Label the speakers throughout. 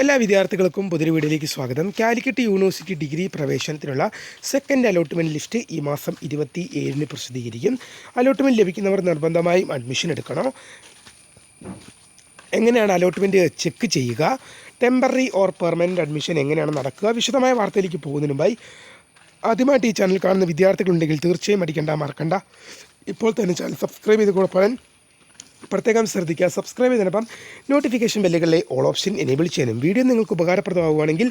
Speaker 1: എല്ലാ വിദ്യാർത്ഥികൾക്കും പുതിയ വീഡിയോയിലേക്ക് സ്വാഗതം. കാലിക്കറ്റ് യൂണിവേഴ്സിറ്റി ഡിഗ്രി പ്രവേശനത്തിനുള്ള സെക്കൻഡ് അലോട്ട്മെന്റ് ലിസ്റ്റ് ഈ മാസം ഇരുപത്തി ഏഴിന് പ്രസിദ്ധീകരിക്കും. അലോട്ട്മെന്റ് ലഭിക്കുന്നവർ നിർബന്ധമായും അഡ്മിഷൻ എടുക്കണം. എങ്ങനെയാണ് അലോട്ട്മെന്റ് ചെക്ക് ചെയ്യുക? ടെമ്പററി ഓർ പെർമനന്റ് അഡ്മിഷൻ എങ്ങനെയാണ് നടക്കുക? വിശദമായ വാർത്തയിലേക്ക് പോകുന്നതിന് മുമ്പായി ആദ്യമായിട്ട് ഈ ചാനൽ കാണുന്ന വിദ്യാർത്ഥികളുണ്ടെങ്കിൽ തീർച്ചയായും അടിക്കേണ്ട മറക്കണ്ട. ഇപ്പോൾ തന്നെ ചാനൽ സബ്സ്ക്രൈബ് ചെയ്ത് കൊടുക്കാൻ പ്രത്യേകം ശ്രദ്ധിക്കുക. സബ്സ്ക്രൈബ് ചെയ്തതിനൊപ്പം നോട്ടിഫിക്കേഷൻ ബെല്ലുകളിലെ ഓൾ ഓപ്ഷൻ എനേബിൾ ചെയ്യാനും വീഡിയോ നിങ്ങൾക്ക് ഉപകാരപ്രദമാവുകയാണെങ്കിൽ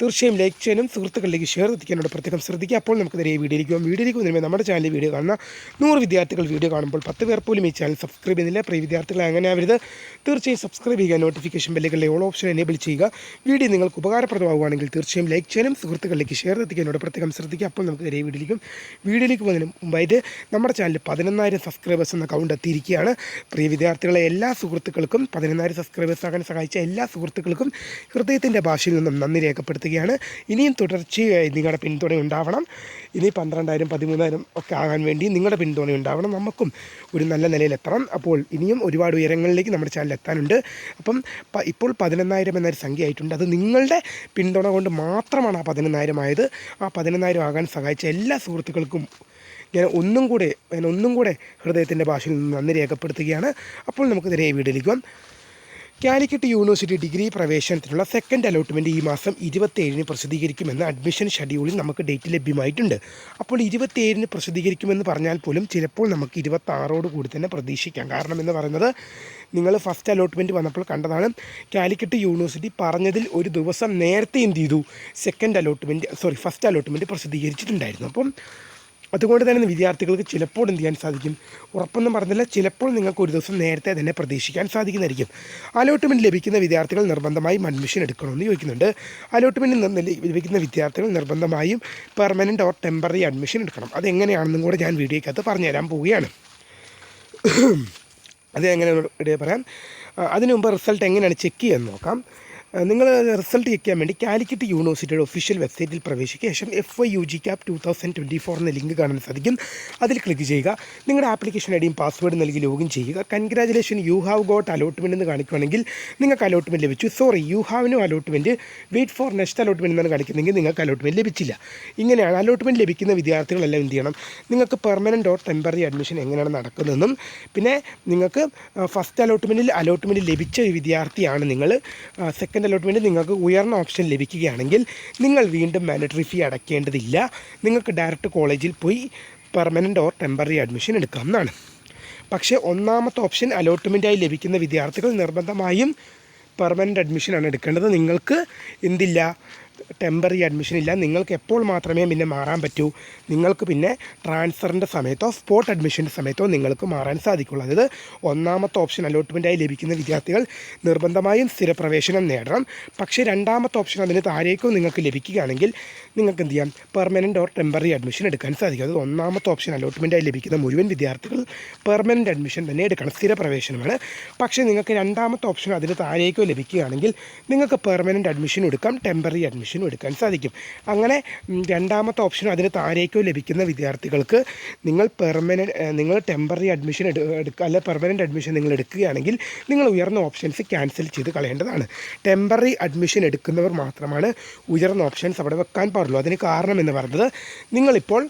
Speaker 1: തീർച്ചയായും ലൈക്ക് ചെയ്യാനും സുഹൃത്തുക്കളിലേക്ക് ഷെയർ എത്തിക്കാനോട് പ്രത്യേകം ശ്രദ്ധിക്കുക. അപ്പോൾ നമുക്ക് നേരെ വീഡിയോയിലേക്ക് പോകാം. വീഡിയോയിലേക്ക് വരുമ്പോൾ നമ്മുടെ ചാനലിൽ വീഡിയോ കാണുന്ന നൂറ് വിദ്യാർത്ഥികൾ വീഡിയോ കാണുമ്പോൾ പത്ത് പേർ പോലും ഈ ചാനൽ സബ്സ്ക്രൈബ് ചെയ്യുന്നില്ല. പ്രിയ വിദ്യാർത്ഥികളെ അങ്ങനെ ആവരുത്. തീർച്ചയായും സബ്സ്ക്രൈബ് ചെയ്യുക നോട്ടിഫിക്കേഷൻ ബെല്ലുകളിലെ ഓൾ ഓപ്ഷൻ എനേബിൾ ചെയ്യുക. വീഡിയോ നിങ്ങൾക്ക് ഉപകാരപ്രദമാവുകയാണെങ്കിൽ തീർച്ചയായും ലൈക്ക് ചെയ്യാനും സുഹൃത്തുക്കളിലേക്ക് ഷെയർ എത്തിക്കാനോട് പ്രത്യേകം ശ്രദ്ധിക്കുക. അപ്പോൾ നമുക്ക് നേരെ വീഡിയോയിലേക്കും വീഡിയോയിലേക്ക് പോകുന്നതിന് മുമ്പായിട്ട് നമ്മുടെ ചാനലിൽ പതിനൊന്നായിരം സബ്സ്ക്രൈബേഴ്സ് എന്ന കൗണ്ട് എത്തിയിരിക്കുകയാണ്. പ്രിയ വിദ്യാർത്ഥികളെ എല്ലാ സുഹൃത്തുക്കൾക്കും പതിനൊന്നായിരം സബ്സ്ക്രൈബേഴ്സ് ആകാൻ സഹായിച്ച എല്ലാ സുഹൃത്തുക്കൾക്കും ഹൃദയത്തിന്റെ ഭാഷയിൽ നിന്നും നന്ദി രേഖപ്പെടുത്തുകയാണ് ഇനിയും തുടർച്ചയായി നിങ്ങളുടെ പിന്തുണ ഉണ്ടാവണം. ഇനി പന്ത്രണ്ടായിരം പതിമൂന്നായിരം ഒക്കെ ആകാൻ വേണ്ടി നിങ്ങളുടെ പിന്തുണ ഉണ്ടാവണം. നമുക്കും ഒരു നല്ല നിലയിലെത്തണം. അപ്പോൾ ഇനിയും ഒരുപാട് ഉയരങ്ങളിലേക്ക് നമ്മുടെ ചാനൽ എത്താനുണ്ട്. അപ്പം ഇപ്പോൾ പതിനൊന്നായിരം എന്നൊരു സംഖ്യ ആയിട്ടുണ്ട് അത് നിങ്ങളുടെ പിന്തുണ കൊണ്ട് മാത്രമാണ് ആ പതിനൊന്നായിരം ആയത്. ആ പതിനൊന്നായിരം ആകാൻ സഹായിച്ച എല്ലാ സുഹൃത്തുക്കൾക്കും ഞാൻ ഒന്നും കൂടെ ഞാൻ ഒന്നും കൂടെ ഹൃദയത്തിന്റെ ഭാഷയിൽ നിന്ന് നന്ദി രേഖപ്പെടുത്തുകയാണ്. അപ്പോൾ നമുക്ക് നേരെ വീഡിയോയിലേക്ക് കാലിക്കറ്റ് യൂണിവേഴ്സിറ്റി ഡിഗ്രി പ്രവേശനത്തിനുള്ള സെക്കൻഡ് അലോട്ട്മെന്റ് ഈ മാസം ഇരുപത്തേഴിന് പ്രസിദ്ധീകരിക്കുമെന്ന് അഡ്മിഷൻ ഷെഡ്യൂളിൽ നമുക്ക് ഡേറ്റ് ലഭ്യമായിട്ടുണ്ട്. അപ്പോൾ ഇരുപത്തേഴിന് പ്രസിദ്ധീകരിക്കുമെന്ന് പറഞ്ഞാൽ പോലും ചിലപ്പോൾ നമുക്ക് ഇരുപത്താറോട് കൂടി തന്നെ പ്രതീക്ഷിക്കാം. കാരണം എന്ന് പറയുന്നത് നിങ്ങൾ ഫസ്റ്റ് അലോട്ട്മെന്റ് വന്നപ്പോൾ കണ്ടതാണ് കാലിക്കറ്റ് യൂണിവേഴ്സിറ്റി പറഞ്ഞതിൽ ഒരു ദിവസം നേരത്തെ എന്ത് ചെയ്തു? Second allotment sorry first allotment പ്രസിദ്ധീകരിച്ചിട്ടുണ്ടായിരുന്നു. അപ്പം അതുകൊണ്ട് തന്നെ വിദ്യാർത്ഥികൾക്ക് ചിലപ്പോൾ എന്ത് ചെയ്യാൻ സാധിക്കും? ഉറപ്പൊന്നും പറഞ്ഞില്ല ചിലപ്പോൾ നിങ്ങൾക്ക് ഒരു ദിവസം നേരത്തെ തന്നെ പ്രതീക്ഷിക്കാൻ സാധിക്കുന്നതായിരിക്കും. അലോട്ട്മെന്റ് ലഭിക്കുന്ന വിദ്യാർത്ഥികൾ നിർബന്ധമായും അഡ്മിഷൻ എടുക്കണമെന്ന് ചോദിക്കുന്നുണ്ട്. അലോട്ട്മെന്റ് ലഭിക്കുന്ന വിദ്യാർത്ഥികൾ നിർബന്ധമായും പെർമനന്റ് ഓർ ടെമ്പററി അഡ്മിഷൻ എടുക്കണം. അതെങ്ങനെയാണെന്നും കൂടെ ഞാൻ വീഡിയോക്കകത്ത് പറഞ്ഞുതരാൻ പോവുകയാണ്. അത് എങ്ങനെ പറയാം. അതിനു മുമ്പ് റിസൾട്ട് എങ്ങനെയാണ് ചെക്ക് ചെയ്യാൻ നോക്കാം. നിങ്ങൾ റിസൾട്ട് ചെക്ക് ചെയ്യാൻ വേണ്ടി കാലിക്കറ്റ് യൂണിവേഴ്സിറ്റിയുടെ ഒഫീഷ്യൽ വെബ്സൈറ്റിൽ പ്രവേശിക്കുക ശേഷം F I U G CAP two thousand twenty four എന്ന ലിങ്ക് കാണാൻ സാധിക്കും. അതിൽ ക്ലിക്ക് ചെയ്യുക. നിങ്ങളുടെ ആപ്ലിക്കേഷൻ ഐ ഡിയും പാസ്വേഡ് നൽകി ലോഗിൻ ചെയ്യുക. Congratulation you have got allotment എന്ന് കാണിക്കുകയാണെങ്കിൽ നിങ്ങൾക്ക് അലോട്ട്മെന്റ് ലഭിച്ചു. Sorry you ഹാവിനും allotment wait for next allotment എന്നാണ് കാണിക്കുന്നതെങ്കിൽ നിങ്ങൾക്ക് അലോട്ട്മെന്റ് ലഭിച്ചില്ല. ഇങ്ങനെയാണ് അലോട്ട്മെന്റ് ലഭിക്കുന്ന വിദ്യാർത്ഥികളെല്ലാം എന്ത് ചെയ്യണം? നിങ്ങൾക്ക് പെർമനന്റ് ഓർ ടെമ്പററി അഡ്മിഷൻ എങ്ങനെയാണ് നടക്കുന്നതെന്നും പിന്നെ നിങ്ങൾക്ക് ഫസ്റ്റ് അലോട്ട്മെന്റിൽ അലോട്ട്മെന്റ് ലഭിച്ച വിദ്യാർത്ഥിയാണ് നിങ്ങൾ സെക്കൻഡ് അലോട്ട്മെന്റ് നിങ്ങൾക്ക് ഉയർന്ന ഓപ്ഷൻ ലഭിക്കുകയാണെങ്കിൽ നിങ്ങൾ വീണ്ടും മാൻഡറ്ററി ഫീ അടയ്ക്കേണ്ടതില്ല നിങ്ങൾക്ക് ഡയറക്റ്റ് കോളേജിൽ പോയി പെർമനന്റ് ഓർ ടെമ്പററി അഡ്മിഷൻ എടുക്കാവുന്നതാണ്. പക്ഷേ ഒന്നാമത്തെ ഓപ്ഷൻ അലോട്ട്മെന്റായി ലഭിക്കുന്ന വിദ്യാർത്ഥികൾ നിർബന്ധമായും പെർമനന്റ് അഡ്മിഷനാണ് എടുക്കേണ്ടത്. നിങ്ങൾക്ക് എന്തില്ല? ടെമ്പററി അഡ്മിഷൻ ഇല്ല. നിങ്ങൾക്ക് എപ്പോൾ മാത്രമേ പിന്നെ മാറാൻ പറ്റൂ? നിങ്ങൾക്ക് പിന്നെ ട്രാൻസ്ഫറിന്റെ സമയത്തോ സ്പോട്ട് അഡ്മിഷന്റെ സമയത്തോ നിങ്ങൾക്ക് മാറാൻ സാധിക്കുള്ളൂ. അതായത് ഒന്നാമത്തെ ഓപ്ഷൻ അലോട്ട്മെന്റായി ലഭിക്കുന്ന വിദ്യാർത്ഥികൾ നിർബന്ധമായും സ്ഥിരപ്രവേശനം നേടണം. പക്ഷേ രണ്ടാമത്തെ ഓപ്ഷൻ അതിന് താഴേക്കും നിങ്ങൾക്ക് ലഭിക്കുകയാണെങ്കിൽ നിങ്ങൾക്ക് എന്ത് ചെയ്യാം? പെർമനന്റ് ഓർ ടെമ്പററി അഡ്മിഷൻ എടുക്കാൻ സാധിക്കും. അതായത് ഒന്നാമത്തെ ഓപ്ഷൻ അലോട്ട്മെന്റായി ലഭിക്കുന്ന മുഴുവൻ വിദ്യാർത്ഥികൾ പെർമനന്റ് അഡ്മിഷൻ തന്നെ എടുക്കണം. സ്ഥിരപ്രവേശനമാണ്. പക്ഷേ നിങ്ങൾക്ക് രണ്ടാമത്തെ ഓപ്ഷൻ അതിന് താഴേക്കോ ലഭിക്കുകയാണെങ്കിൽ നിങ്ങൾക്ക് പെർമനന്റ് അഡ്മിഷൻ എടുക്കാം. ടെമ്പററി അഡ്മിഷനും എടുക്കാൻ സാധിക്കും. അങ്ങനെ രണ്ടാമത്തെ ഓപ്ഷനും അതിന് താഴേക്കോ ലഭിക്കുന്ന വിദ്യാർത്ഥികൾക്ക് നിങ്ങൾ പെർമനന്റ് നിങ്ങൾ ടെമ്പററി അഡ്മിഷൻ എടുക്കുക അല്ല പെർമനന്റ് അഡ്മിഷൻ നിങ്ങൾ എടുക്കുകയാണെങ്കിൽ നിങ്ങൾ ഉയർന്ന ഓപ്ഷൻസ് ക്യാൻസൽ ചെയ്ത് കളയേണ്ടതാണ്. ടെമ്പററി അഡ്മിഷൻ എടുക്കുന്നവർ മാത്രമാണ് ഉയർന്ന ഓപ്ഷൻസ് അവിടെ വെക്കാൻ പാടുള്ളൂ. അതിന് കാരണം എന്ന് പറഞ്ഞത് നിങ്ങളിപ്പോൾ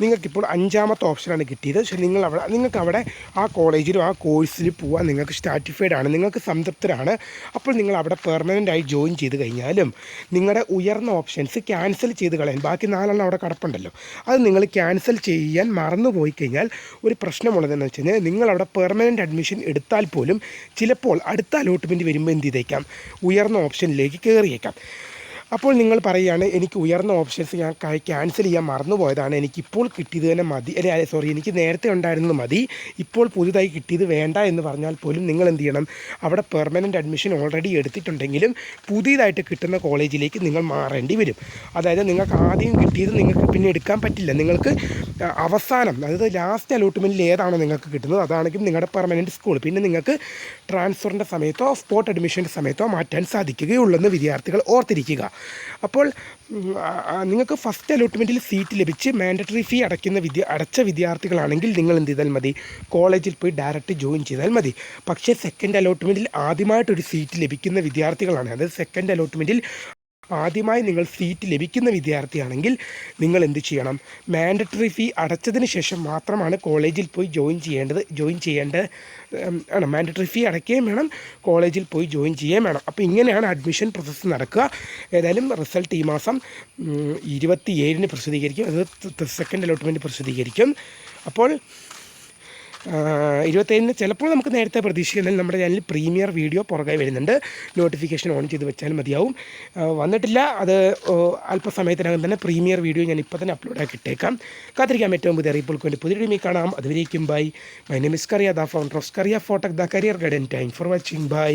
Speaker 1: നിങ്ങൾക്കിപ്പോൾ അഞ്ചാമത്തെ ഓപ്ഷനാണ് കിട്ടിയത്. പക്ഷേ നിങ്ങൾ അവിടെ നിങ്ങൾക്ക് അവിടെ ആ കോളേജിലും ആ കോഴ്സിൽ പോകാൻ നിങ്ങൾക്ക് സ്റ്റാറ്റിഫൈഡ് ആണ്. നിങ്ങൾക്ക് സംതൃപ്തരാണ്. അപ്പോൾ നിങ്ങൾ അവിടെ പെർമനന്റായി ജോയിൻ ചെയ്ത് കഴിഞ്ഞാലും നിങ്ങളുടെ ഉയർന്ന ഓപ്ഷൻസ് ക്യാൻസൽ ചെയ്ത് കളയാൻ ബാക്കി നാലെണ്ണം അവിടെ കിടപ്പുണ്ടല്ലോ. അത് നിങ്ങൾ ക്യാൻസൽ ചെയ്യാൻ മറന്നു പോയി കഴിഞ്ഞാൽ ഒരു പ്രശ്നമുള്ളതെന്ന് വെച്ച് കഴിഞ്ഞാൽ നിങ്ങളവിടെ പെർമനന്റ് അഡ്മിഷൻ എടുത്താൽ പോലും ചിലപ്പോൾ അടുത്ത അലോട്ട്മെന്റ് വരുമ്പോൾ എന്ത് ചെയ്തേക്കാം? ഉയർന്ന ഓപ്ഷനിലേക്ക് കയറിയേക്കാം. അപ്പോൾ നിങ്ങൾ പറയുകയാണ് എനിക്ക് ഉയർന്ന ഓപ്ഷൻസ് ഞാൻ ക്യാൻസൽ ചെയ്യാൻ മറന്നുപോയതാണ്. എനിക്കിപ്പോൾ കിട്ടിയത് തന്നെ മതി. അല്ലെ സോറി എനിക്ക് നേരത്തെ ഉണ്ടായിരുന്നത് മതി. ഇപ്പോൾ പുതുതായി കിട്ടിയത് വേണ്ട എന്ന് പറഞ്ഞാൽ പോലും നിങ്ങൾ എന്ത് ചെയ്യണം? അവിടെ പെർമനന്റ് അഡ്മിഷൻ ഓൾറെഡി എടുത്തിട്ടുണ്ടെങ്കിലും പുതിയതായിട്ട് കിട്ടുന്ന കോളേജിലേക്ക് നിങ്ങൾ മാറേണ്ടി വരും. അതായത് നിങ്ങൾക്ക് ആദ്യം കിട്ടിയത് നിങ്ങൾക്ക് പിന്നെ എടുക്കാൻ പറ്റില്ല. നിങ്ങൾക്ക് അവസാനം അതായത് ലാസ്റ്റ് അലോട്ട്മെന്റിൽ ഏതാണോ നിങ്ങൾക്ക് കിട്ടുന്നത് അതാണെങ്കിൽ നിങ്ങളുടെ പെർമനന്റ് സ്കൂൾ പിന്നെ നിങ്ങൾക്ക് ട്രാൻസ്ഫറിന്റെ സമയത്തോ സ്പോട്ട് അഡ്മിഷന്റെ സമയത്തോ മാറ്റാൻ സാധിക്കുകയുള്ളൂ എന്ന് വിദ്യാർത്ഥികൾ ഓർത്തിരിക്കുക. അപ്പോൾ നിങ്ങൾക്ക് ഫസ്റ്റ് അലോട്ട്മെന്റിൽ സീറ്റ് ലഭിച്ച് മാൻഡറ്ററി ഫീ അടയ്ക്കുന്ന വിദ്യ അടച്ച വിദ്യാർത്ഥികളാണെങ്കിൽ നിങ്ങൾ എന്ത് ചെയ്താൽ മതി? കോളേജിൽ പോയി ഡയറക്റ്റ് ജോയിൻ ചെയ്താൽ മതി. പക്ഷേ സെക്കൻഡ് അലോട്ട്മെന്റിൽ ആദ്യമായിട്ടൊരു സീറ്റ് ലഭിക്കുന്ന വിദ്യാർത്ഥികളാണ്. അതായത് സെക്കൻഡ് അലോട്ട്മെന്റിൽ ആദ്യമായി നിങ്ങൾ സീറ്റ് ലഭിക്കുന്ന വിദ്യാർത്ഥിയാണെങ്കിൽ നിങ്ങൾ എന്ത് ചെയ്യണം? മാൻഡറ്ററി ഫീ അടച്ചതിന് ശേഷം മാത്രമാണ് കോളേജിൽ പോയി ജോയിൻ ചെയ്യേണ്ടത് ജോയിൻ ചെയ്യേണ്ട ആണ്. മാൻഡറ്ററി ഫീ അടയ്ക്കുകയും വേണം കോളേജിൽ പോയി ജോയിൻ ചെയ്യുകയും വേണം. അപ്പോൾ ഇങ്ങനെയാണ് അഡ്മിഷൻ പ്രോസസ്സ് നടക്കുക. ഏതായാലും റിസൾട്ട് ഈ മാസം ഇരുപത്തി ഏഴിന് പ്രസിദ്ധീകരിക്കും. അത് സെക്കൻഡ് അലോട്ട്മെന്റ് പ്രസിദ്ധീകരിക്കും. അപ്പോൾ ഇരുപത്തേഴിന് ചിലപ്പോൾ നമുക്ക് നേരത്തെ പ്രതീക്ഷിക്കുന്നതിൽ നമ്മുടെ ചാനലിൽ പ്രീമിയർ വീഡിയോ പുറകെ വരുന്നുണ്ട്. നോട്ടിഫിക്കേഷൻ ഓൺ ചെയ്ത് വെച്ചാൽ മതിയാവും. വന്നിട്ടില്ല. അത് അല്പസമയത്തിനകം തന്നെ പ്രീമിയർ വീഡിയോ ഞാൻ ഇപ്പോൾ തന്നെ അപ്ലോഡ് ആക്കി ഇട്ടേക്കാം. കാത്തിരിക്കാൻ ഏറ്റവും പുതിയ അറിയിപ്പുകൾക്ക് വേണ്ടി പുതിയ വീഡിയോ കാണാം. അതുവരേക്കും bye my name is Kariya the founder of Kariya ഫോട്ടക് the career guidance time for watching bye